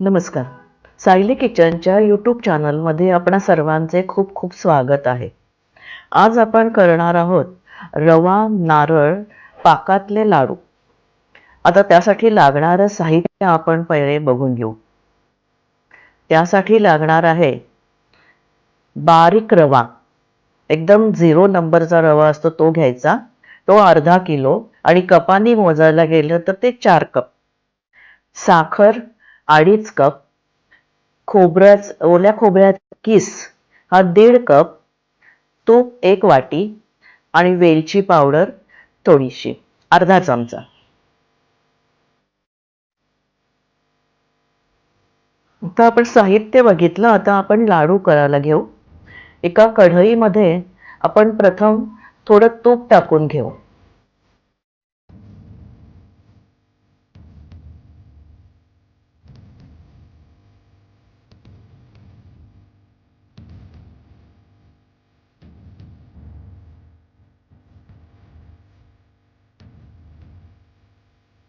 नमस्कार. सायली किचनच्या यूट्यूब चॅनलमध्ये आपणा सर्वांचे खूप खूप स्वागत आहे. आज आपण करणार आहोत रवा नारळ पाकातले लाडू. आता त्यासाठी लागणारं साहित्य आपण पहिले बघून घेऊ. त्यासाठी लागणार आहे बारीक रवा. एकदम झिरो नंबरचा रवा असतो तो घ्यायचा. तो अर्धा किलो आणि कपानी मोजायला गेलं तर ते चार कप. साखर अडीच कप खोबऱ्याच ओल्या खोबऱ्याचा किस हा दीड कप तूप एक वाटी आणि वेलची पावडर थोडीशी अर्धा चमचा. आता आपण साहित्य बघितलं आता आपण लाडू करायला घेऊ. एका कढईमध्ये आपण प्रथम थोडं तूप टाकून घेऊ.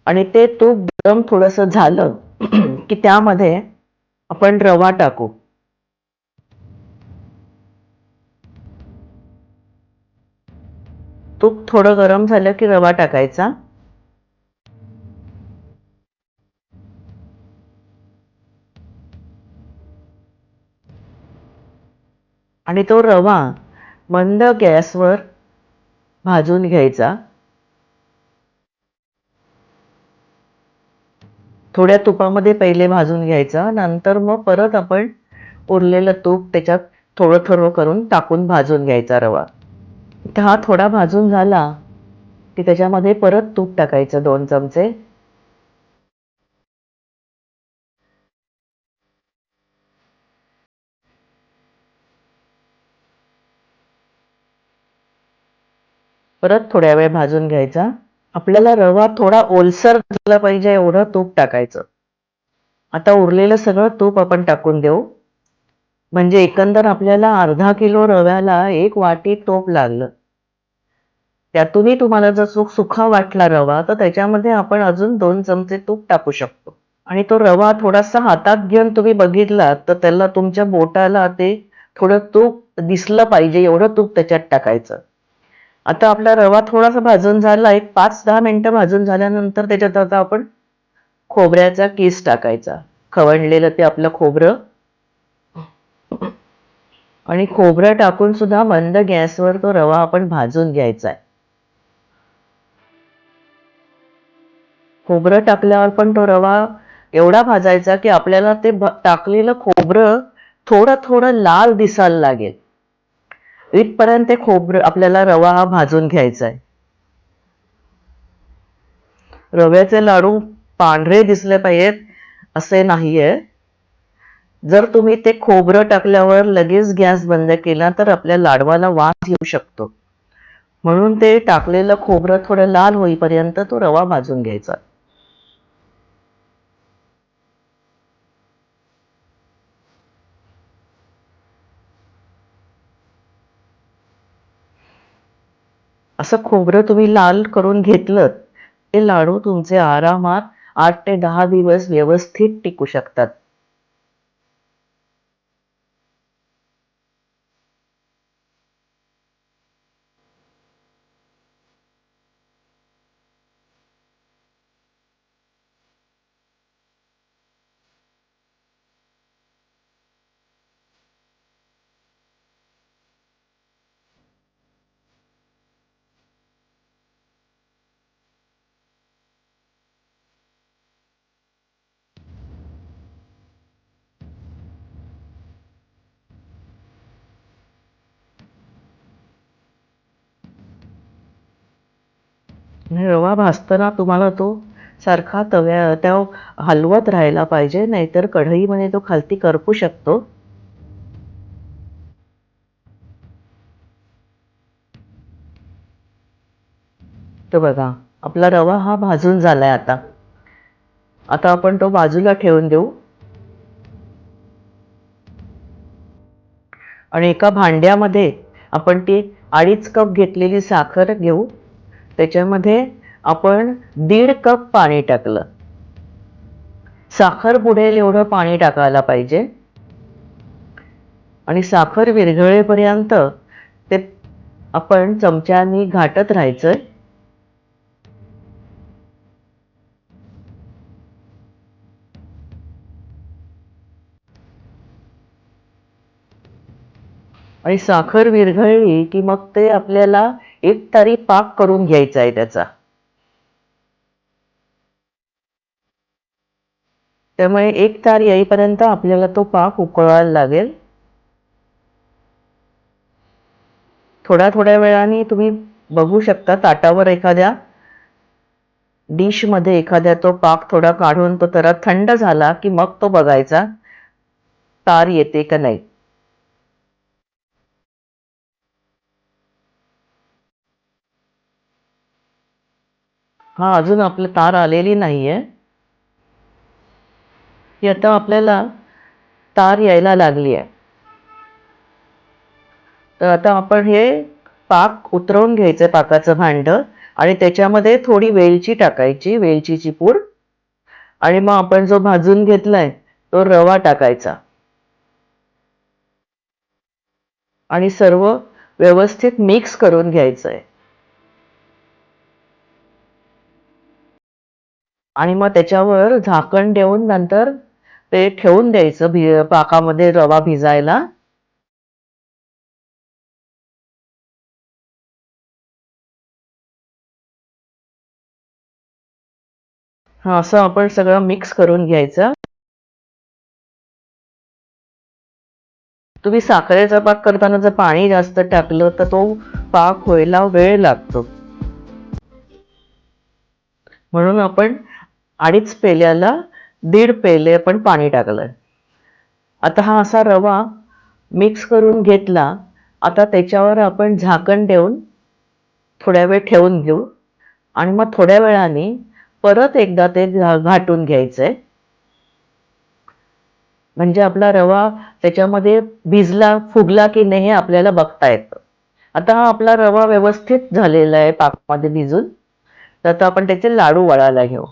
आणि ते तूप गरम थोडंसं झालं की त्यामध्ये आपण रवा टाकू. तूप थोडं गरम झालं की रवा टाकायचा. आणि तो रवा मंद गॅसवर भाजून घ्यायचा. थोड्या तुपामध्ये पहिले भाजून घ्यायचा नंतर मग परत आपण उरलेलं तूप त्याच्यात थोडं थोडं करून टाकून भाजून घ्यायचा रवा. तर हा थोडा भाजून झाला की त्याच्यामध्ये परत तूप टाकायचं दोन चमचे. परत थोड्या वेळ भाजून घ्यायचा. आपल्याला रवा थोडा ओलसर झाला पाहिजे एवढं तूप टाकायचं. आता उरलेलं सगळं तूप आपण टाकून देऊ. म्हणजे एकंदर आपल्याला अर्धा किलो रव्याला एक वाटी तूप लागलं. त्यातूनही तुम्हाला जर सुख सुखा वाटला रवा तर त्याच्यामध्ये आपण अजून दोन चमचे तूप टाकू शकतो. आणि तो रवा थोडासा हातात घेऊन तुम्ही बघितलात तर त्याला तुमच्या बोटाला ते थोडं तूप दिसलं पाहिजे एवढं तूप त्याच्यात टाकायचं. आता आपला रवा थोडासा भाजून झाला एक पाच दहा मिनटं भाजून झाल्यानंतर त्याच्यात आता आपण खोबऱ्याचा केस टाकायचा. खवणलेलं ते आपलं खोबरं. आणि खोबरं टाकून सुद्धा मंद गॅसवर तो रवा आपण भाजून घ्यायचा आहे. खोबरं टाकल्यावर पण तो रवा एवढा भाजायचा की आपल्याला ते टाकलेलं खोबरं थोडं थोडं लाल दिसायला लागेल. इथपर्यंत ते खोबरं आपल्याला रवा हा भाजून घ्यायचा आहे रव्याचे लाडू पांढरे दिसले पाहिजेत असे नाहीये. जर तुम्ही ते खोबरं टाकल्यावर लगेच गॅस बंद केला तर आपल्या लाडवाला वास येऊ शकतो. म्हणून ते टाकलेलं खोबरं थोडं लाल होईपर्यंत तो रवा भाजून घ्यायचा. असं खोबरं तुम्ही लाल करून घेतलं ते लाडू तुमचे आरामात आठ ते दहा दिवस व्यवस्थित टिकू शकतात. आणि रवा भाजताना तुम्हाला तो सारखा तव्या त्या हलवत राहायला पाहिजे नाहीतर कढईमध्ये तो खालती करपू शकतो. तर बघा आपला रवा हा भाजून झालाय आता. आता आपण तो बाजूला ठेवून देऊ. आणि एका भांड्यामध्ये आपण ती अडीच कप घेतलेली साखर घेऊ. त्याच्यामध्ये आपण दीड कप पाणी टाकलं. साखर बुडेल एवढं पाणी टाकायला पाहिजे. आणि साखर विरघळेपर्यंत ते आपण चमच्यानी घाटत राहायचं. आणि साखर विरघळली की मग ते आपल्याला एक तारी पाक करून घ्यायचा आहे त्याचा. त्यामुळे एक तार येईपर्यंत आपल्याला तो पाक उकळवायला लागेल. थोड्या थोड्या वेळाने तुम्ही बघू शकता ताटावर एखाद्या डिशमध्ये एखाद्या तो पाक थोडा काढून तो तर थंड झाला की मग तो बघायचा तार येते का नाही. हा अजून आपलं तार आलेली नाहीये. ही आता आपल्याला तार यायला लागली आहे तर आता आपण हे पाक उतरवून घ्यायचं पाकाचं भांड आणि त्याच्यामध्ये थोडी वेलची टाकायची वेलचीची पूड. आणि मग आपण जो भाजून घेतलाय तो रवा टाकायचा. आणि सर्व व्यवस्थित मिक्स करून घ्यायचंय. आणि मग त्याच्यावर झाकण देऊन नंतर ते ठेवून द्यायचं भि पाकामध्ये रवा भिजायला. हा असं आपण सगळं मिक्स करून घ्यायचं. तुम्ही साखरेचा पाक करताना जर पाणी जास्त टाकलं तर तो पाक व्हायला वेळ लागतो. म्हणून आपण अडीच पेल्याला दीड पेले आपण पाणी टाकलं. आता हा असा रवा मिक्स करून घेतला आता त्याच्यावर आपण झाकण देऊन थोड्या वेळ ठेवून घेऊ. आणि मग थोड्या वेळाने परत एकदा ते घा- घाटून आहे म्हणजे आपला रवा त्याच्यामध्ये भिजला फुगला की नाही हे आपल्याला बघता येतं. आता हा आपला रवा व्यवस्थित झालेला आहे पाकमध्ये भिजून. तर आता आपण त्याचे लाडू वळायला घेऊ.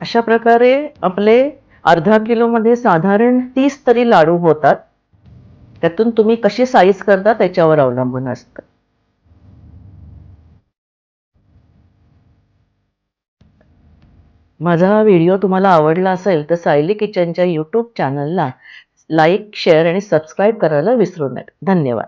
अशा प्रकारे आपले अर्धा किलोमध्ये साधारण तीस तरी लाडू होतात. त्यातून तुम्ही कशी साईज करता त्याच्यावर अवलंबून असतं. माझा हा व्हिडिओ तुम्हाला आवडला असेल तर सायली किचनच्या यूट्यूब चॅनलला लाईक शेअर आणि सबस्क्राईब करायला विसरू नका. धन्यवाद.